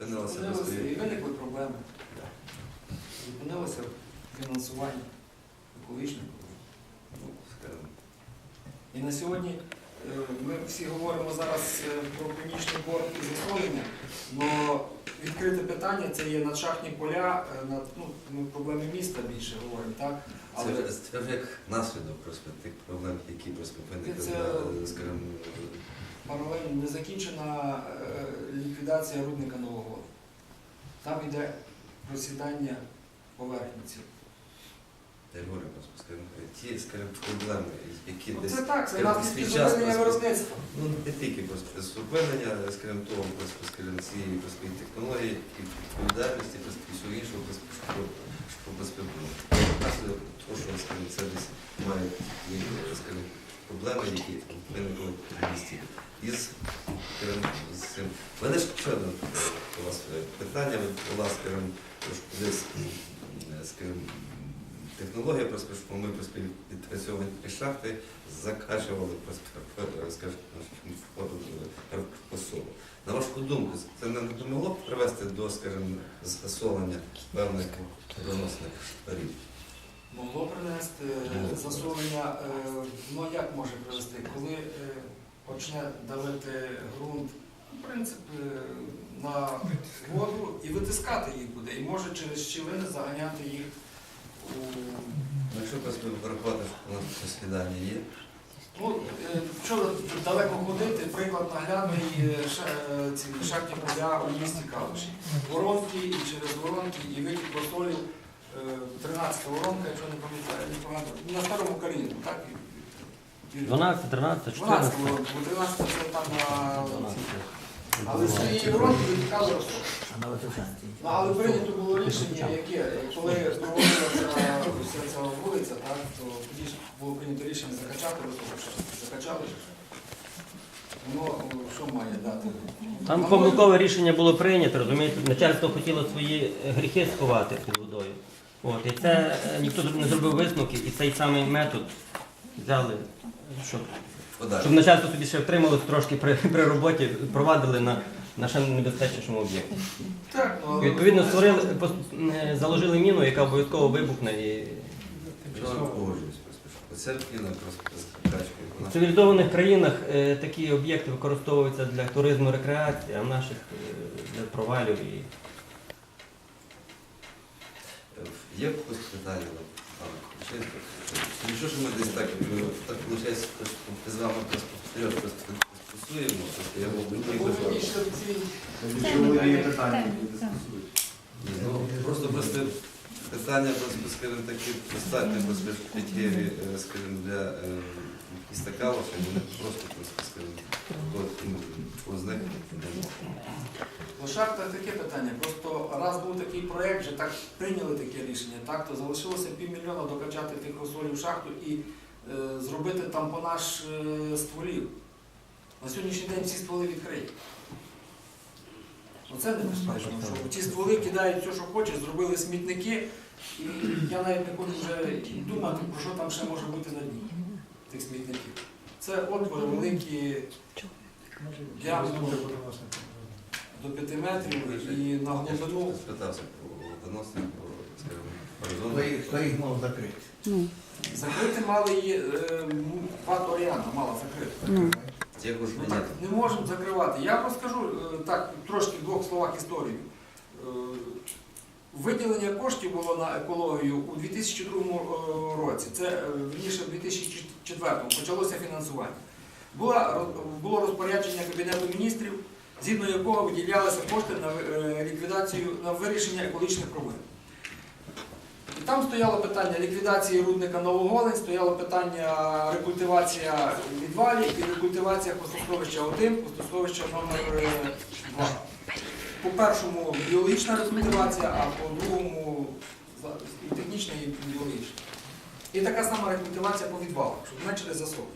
Зупинилося і виникли проблеми. Зупинилося фінансування екологічних проблем. Ну, І на сьогодні е, ми всі говоримо зараз е, про північний борт і засолення, але відкрите питання це є надшахтні поля, е, над, ну, ми проблеми міста більше говоримо, так? Це, Але це вже як наслідок тих проблем, які просто виникли, скажімо, паралельно не закінчена е, ліквідація рудника Нового. Там йде просідання поверхні цієї. я говорю скажімо, ті, скажімо, проблеми, які Ну, десь Це так, це наслідки зупинення виробництва. Ну, не тільки просто зупинення, скажімо, того, просто, скажімо, цієї просто, технології, і відповідальності, просто, і всього іншого, просто, що, що просто, ну, що, скажімо, це десь має, є, скажімо, проблеми, які виникли в місті. Із, цим. Мене ж ще одне у вас е, питання, у вас, скажімо, е, технологія, ми відпрацьовані шахти закачували е, посолу. На вашу думку, це не не могло б привести до, скажімо, засолення певних водоносних шарів? Могло принести е, засолення, е, ну як може привести, коли е, почне давити ґрунт, в принципі, на воду і витискати їх буде, і може через щілини заганяти їх у Ну, Якщо врахувати, що нас є, Ну, що далеко ходити, приклад наглядний ці шахті поля у місті Калуші. Воронки і через воронки, і вихід посолів, 13 воронка, якщо не пам'ятаю, не пам'ятаю, на старому Каріну, так? Юрій? 12, 13, 12 14. воронка, бо 13 це там на... Але з цієї воронки витікали розток. Ну, але прийнято було рішення, яке, коли проводилася вся ця вулиця, так, то тоді ж було прийнято рішення закачати розток. Закачали. Воно о, що має дати? Там помилкове рішення було прийнято, розумієте, начальство хотіло свої гріхи сховати під водою. От, і це е, ніхто не зробив висновки, і цей самий метод взяли, щоб, щоб начальство собі ще втрималось трошки при, при роботі, провадили на, на ще небезпечнішому об'єкті. Так, Відповідно, створили, пос- е, заложили міну, яка обов'язково вибухне. І просто в цивілізованих країнах е, такі об'єкти використовуються для туризму рекреації, а в наших е, для провалів і Е, Є постраждання, пана Що ми десь так, е, так виходить, що з вами просто вперед просто дискусуємо, просто я був не питання. Ну, просто просто питання, просто, скажімо, такі достатньо просто життєві, е, скажімо, для е, міста Калуша, вони просто, просто, скажімо, от, ну, з них не можна. Ну, шахта таке питання. Просто раз був такий проєкт, вже так прийняли таке рішення, так, то залишилося півмільйона докачати тих розсолів шахту і е, зробити там по наш е, стволів. На сьогоднішній день всі стволи відкриті. Оце небезпечно, що ті стволи кидають все, що хочуть, зробили смітники, і я навіть не хочу вже думати, про що там ще може бути на дні тих смітників. Це отвори великі діаметром до 5 метрів і на Я глибину. спитався про водоносник, скажімо, Хто їх, мав закрити? Закрити мали її, е, ВАТ Оріана мала закрити. Ну так не можемо закривати. Я розкажу е, так, трошки в двох словах історію. Е, Виділення коштів було на екологію у 2002 е, році. Це е, вірніше в 2004 почалося фінансування. Була, було розпорядження Кабінету міністрів, згідно якого виділялися кошти на е, ліквідацію на вирішення екологічних проблем. І там стояло питання ліквідації рудника Новоголень, стояло питання рекультивація відвалів і рекультивація хвостосховища 1, хвостосховища номер 2. По першому біологічна рекультивація, а по другому і технічна і біологічна. І така сама рекультивація по відвалах, щоб зменшити засоби.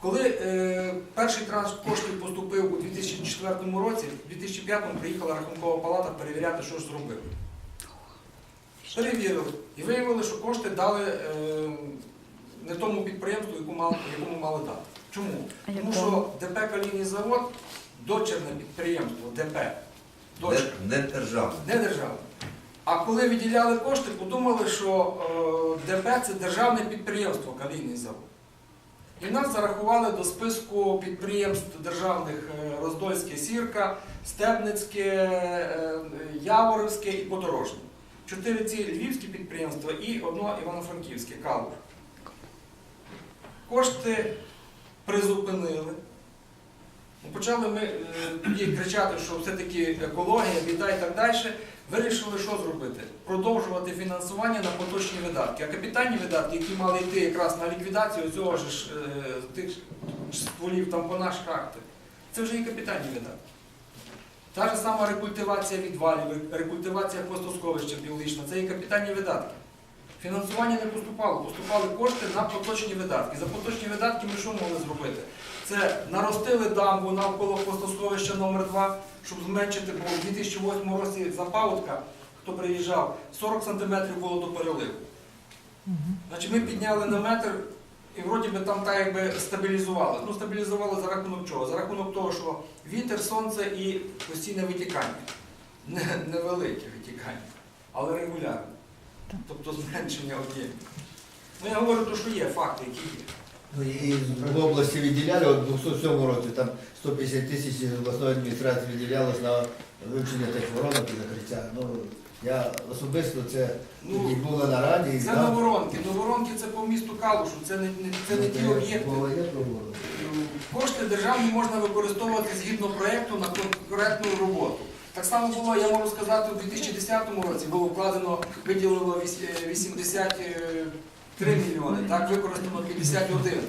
Коли е, перший транш коштів поступив у 2004 році, в 2005 приїхала Рахункова палата перевіряти, що ж зробили. Перевірили і виявили, що кошти дали е, не тому підприємству, яку мали, якому мали дати. Чому? Тому що ДП «Калійний завод, дочерне підприємство ДП, Дочка. Не, не державне. не державна. А коли виділяли кошти, подумали, що е, ДП це державне підприємство Калійний завод. І нас зарахували до списку підприємств державних е, Роздольське Сірка, Стебницьке, е, Яворівське і Подорожнє. Чотири ці львівські підприємства і одно Івано-Франківське Калуш. Кошти призупинили. Почали ми е, тоді кричати, що все-таки екологія, біда і так далі. Вирішили, що зробити? Продовжувати фінансування на поточні видатки. А капітальні видатки, які мали йти якраз на ліквідацію цього ж е, тих стволів тампона шахти, це вже і капітальні видатки. Та ж сама рекультивація відвалів, рекультивація хвостосховища біологічна, це і капітальні видатки. Фінансування не поступало, поступали кошти на поточні видатки. За поточні видатки ми що могли зробити? Це наростили дамбу навколо хвостосховища номер 2 щоб зменшити, бо у 2008 році запаводка, хто приїжджав, 40 см було до переливу. Значить, ми підняли на метр і вроді би там так якби стабілізували. Ну, стабілізували за рахунок чого? За рахунок того, що вітер, сонце і постійне витікання. Не- Невелике витікання, але регулярне. Тобто зменшення об'ємів. Ну я говорю, то, що є факти, які є. Ну, І в області виділяли, от у 2007 році там 150 тисяч обласної адміністрації виділялось на вивчення тих воронок і закриття. Ну, я особисто це Ну, тоді було на раді і Це знав. новоронки. Новоронки це по місту Калушу, це не, не, це не ті Ну, об'єкти. мова є про воронки. Кошти державні можна використовувати згідно проєкту на конкретну роботу. Так само було, я можу сказати, у 2010 році було вкладено, виділено віс- е, 83 мільйони, так використано 51.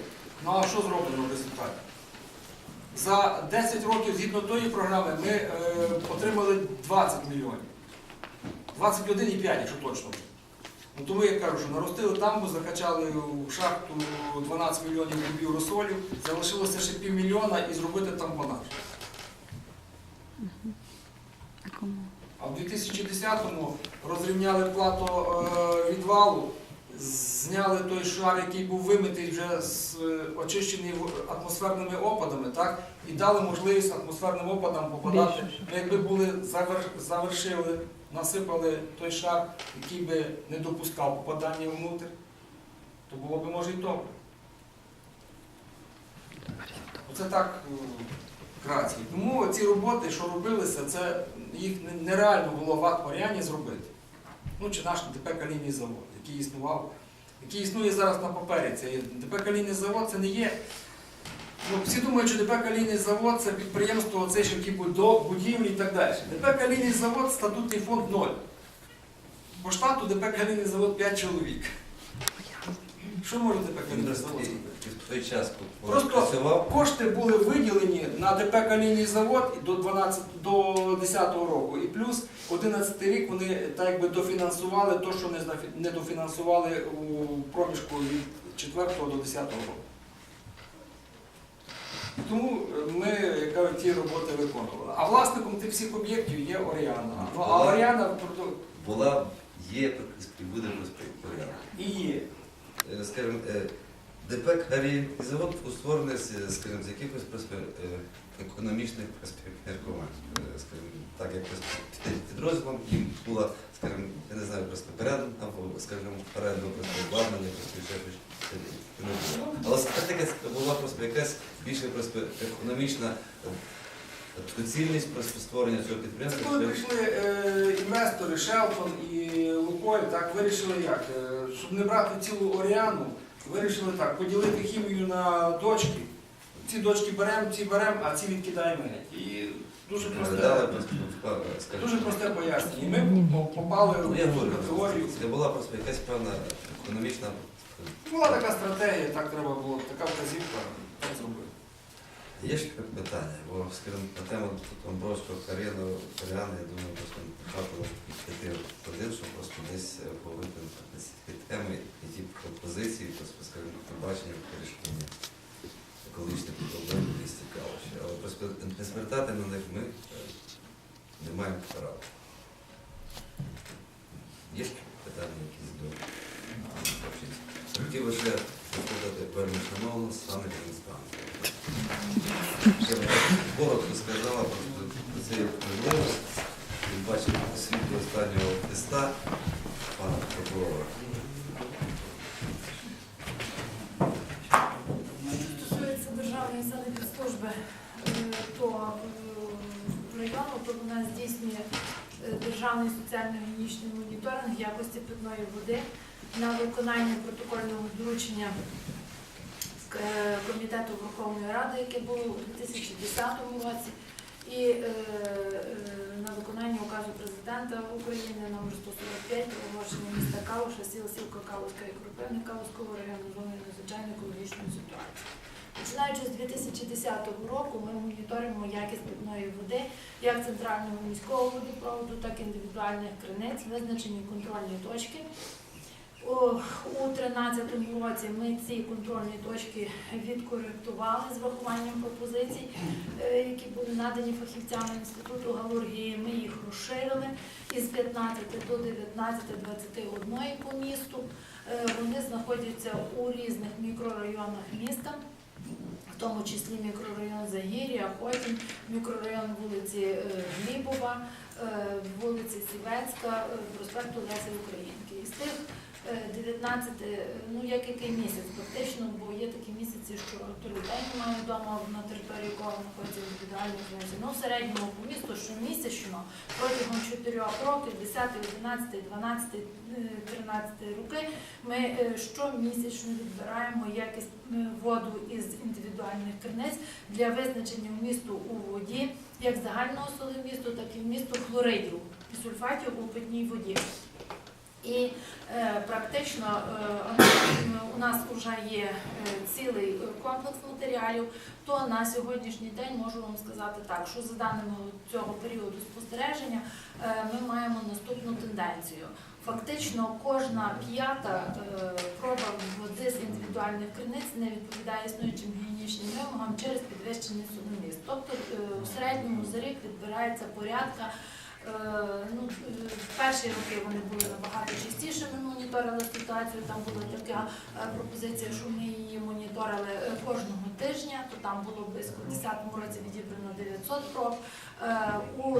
Ну а що зроблено в результаті? За 10 років згідно тої програми ми е, отримали 20 мільйонів. 21,5, якщо точно. Ну, тому я кажу, що наростили дамбу, закачали в шахту 12 мільйонів кубів розсолів, залишилося ще півмільйона і зробити тампонаж. А в 2010-му розрівняли плату е, відвалу, зняли той шар, який був вимитий вже з е, очищений атмосферними опадами, так? і дали можливість атмосферним опадам попадати. Ну, якби були завершили, насипали той шар, який би не допускав попадання внутрь, то було б може і добре. Оце так е, вкратце. Тому ці роботи, що робилися, це їх нереально було в Акваріані зробити. Ну, чи наш ДП Калійний завод, який існував, який існує зараз на папері. Це ДП Калійний завод це не є. Ну, всі думають, що ДП Калійний завод це підприємство, оце, ще які будівлі і так далі. ДП Калійний завод статутний фонд 0. По штату ДП Калійний завод 5 чоловік. Що може ДП Він Калійний просто завод і- зробити? і в той час, Просто працював, Кошти були виділені на ДП Калійний завод до 12, до 10 року. І плюс 11 рік вони так якби дофінансували те, що не, знафі- не дофінансували у проміжку від 4 до 10 року. Тому е, ми, як кажуть, ті роботи виконували. А власником тих всіх об'єктів є Оріана. Ну, а Оріана була, є і буде порядок. і є. Е, Скажімо, е, ДП Карі і завод створений, з- скажімо, з якихось е, економічних. Е, Скажімо, так як підрозділом їм була, скажімо, я не знаю, просто передано, або, скажімо, передано просто обладнання, просто ще е. Але це була просто якась більше просто економічна е, доцільність створення цього підприємства. коли прийшли е, інвестори, Шелтон і Лукойль, так вирішили як? Е, щоб не брати цілу Оріану, вирішили так, поділити хімію на дочки. Ці дочки беремо, ці беремо, а ці відкидаємо. І дуже просте, е, дуже просте пояснення. І ми попали Ну, я в говорю, категорію. це була просто якась певна економічна. Була така стратегія, так треба було, така вказівка, так зробили. Є ще питання, бо, скажімо, на тему Домбровського кар'єру Коріана, я думаю, просто хапало піти один, щоб просто десь е, на ці теми і ті пропозиції, просто, скажімо, побачення вирішення екологічних проблем місті Калуші. Але просто не звертати на них ми е, не маємо права. Є ще питання якісь до общиці? Хотів би ще запитати певну шановну Сани Констанцію. Ще вона коротко сказала просто про цей можливість бачимо світло останнього листа пана прокурора. Що стосується державної санепідслужби, е, то е, району, то вона здійснює е, державний соціально-гігієнічний моніторинг якості питної води на виконання протокольного доручення Комітету Верховної Ради, яке було у 2010 році, і на виконання указу президента України номер 145 оголошення міста Калуша, сіл Сілка Калуська і Кропивни Калуського району зоною надзвичайної екологічної ситуації. Починаючи з 2010 року ми моніторимо якість питної води як центрального міського водопроводу, так і індивідуальних криниць, визначені контрольні точки. У 2013 році ми ці контрольні точки відкоректували з врахуванням пропозицій, е, які були надані фахівцями Інституту галургії. Ми їх розширили із 15 до 19, 21 по місту. Е, Вони знаходяться у різних мікрорайонах міста, тому числі мікрорайон Загір'я, потім мікрорайон вулиці е, Глібова, е, вулиці Сівецька, е, проспекту Леся Українки. З тих 19, е, ну як який місяць, фактично, бо є такі місяці, що людей немає вдома на території якого знаходяться індивідуальні книзі. Ну, в середньому по місту щомісячно протягом 4 років, 10, 11, 12, е, 13 роки, ми е, щомісячно відбираємо якість е, воду із індивідуальних криниць для визначення вмісту у воді як загального солимісту, так і вмісту хлоридів і сульфатів у питній воді. І е, практично е, у нас вже є е, цілий комплекс матеріалів, то на сьогоднішній день можу вам сказати так, що за даними цього періоду спостереження ми маємо наступну тенденцію. Фактично кожна п'ята проба води з індивідуальних криниць не відповідає існуючим гігієнічним вимогам через підвищений судоміст. Тобто в середньому за рік відбирається порядка. Е, Ну, е, в перші роки вони були набагато частіше. Ми моніторили ситуацію. Там була така е, пропозиція, що ми її моніторили кожного тижня. То там було близько в 2010 році відібрано 900 проб. У 2013-2014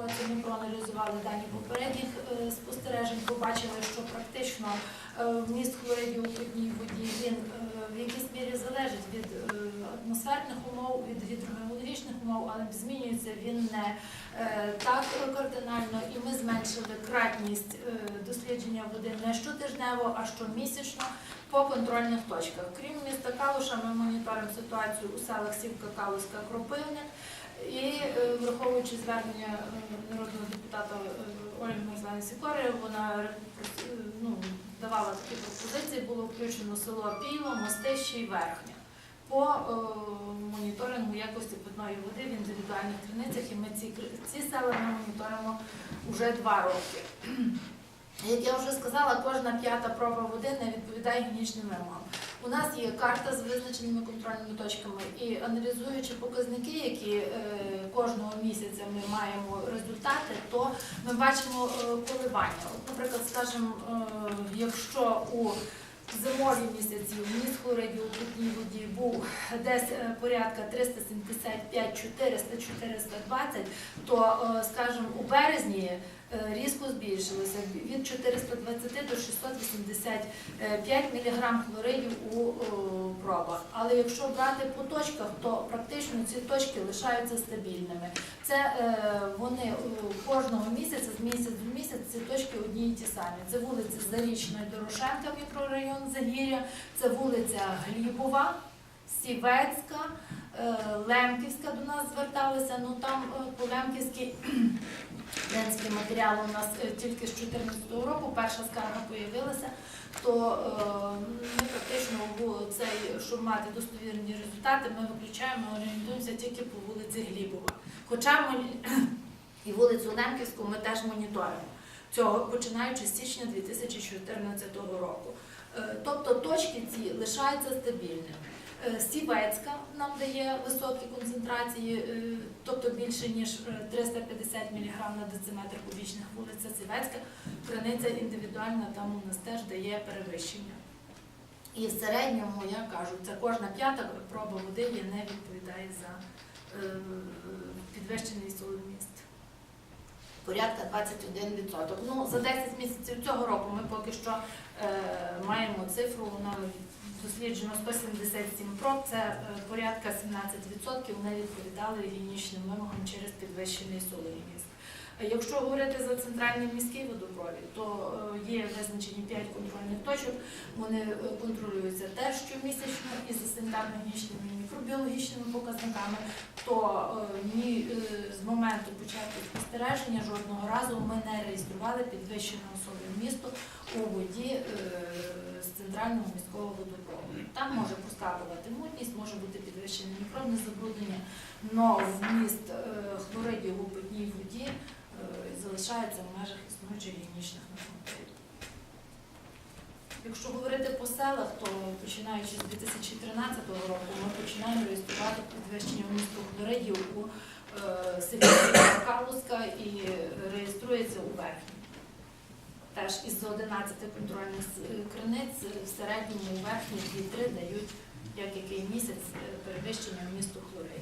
році ми проаналізували дані попередніх спостережень, побачили, що практично вміст хлоридів у питній воді він в якійсь мірі залежить від атмосферних умов, від гідрогеологічних умов, але змінюється він не е, так кардинально, і ми зменшили кратність е, дослідження води не щотижнево, а щомісячно по контрольних точках. Крім міста Калуша, ми моніторимо ситуацію у селах Сівка, Калуська, Кропивня. І е, враховуючи звернення народного депутата Ольги Мирославни Сікори, вона ну, давала такі пропозиції, було включено село Піло, Мостище і Верхня по е, моніторингу якості питної води в індивідуальних криницях. І ми ці, ці села ми моніторимо вже два роки. Як я вже сказала, кожна п'ята проба води не відповідає гігієнічним вимогам. У нас є карта з визначеними контрольними точками, і аналізуючи показники, які е, кожного місяця ми маємо результати, то ми бачимо е, коливання. От, наприклад, скажімо, е, якщо у зимові місяці вміст хлоридів у питній воді був десь е, порядка 375, 400, 420, то, е, скажімо, у березні різко збільшилося від 420 до 685 мг хлоридів у е, пробах. Але якщо брати по точках, то практично ці точки лишаються стабільними. Це е, вони е, кожного місяця, з місяць в місяць, ці точки одні і ті самі. Це вулиця Зарічна і Дорошенка, мікрорайон Загір'я, це вулиця Глібова, Сівецька, е, Лемківська до нас зверталися. Ну там е, по Лемківській Денський матеріал у нас е, тільки з 2014 року, перша скарга появилася, то е, ми практично цей, щоб мати достовірні результати, ми виключаємо, орієнтуємося тільки по вулиці Глібова. Хоча ми і вулицю Лемківську ми теж моніторимо цього, починаючи з січня 2014 року. Е, Тобто точки ці лишаються стабільними. Сівецька нам дає високі концентрації, тобто більше ніж е, 350 мг на дециметр кубічних вулиця Сівецька. Криниця індивідуальна там у нас теж дає перевищення. І в середньому, я кажу, це кожна п'ята проба води не відповідає за е, підвищений соломіст. порядка 21%. Ну, за 10 місяців цього року ми поки що е, маємо цифру, вона досліджено 177 проб, це е, порядка 17% не відповідали гігієнічним вимогам через підвищений солоність. Якщо говорити за центральний міський водопровід, то е, є визначені 5 контрольних точок. Вони е, контролюються теж щомісячно із санітарно-гігієнічними і мікробіологічними показниками. То е, ні з моменту початку спостереження жодного разу ми не реєстрували підвищеного солі місту у воді з центрального міського водопроводу. Там може проскакувати мутність, може бути підвищене мікробне забруднення, але вміст е, хлоридів у питній воді е, залишається в межах існуючих гігієнічних нормативів. Якщо говорити по селах, то починаючи з 2013 року ми починаємо реєструвати підвищення вмісту хлоридів у е, селі Калуська і реєструється у верхній. Теж із 11 контрольних криниць в середньому у верхній 2-3 дають як який місяць е, перевищення вмісту хлоридів.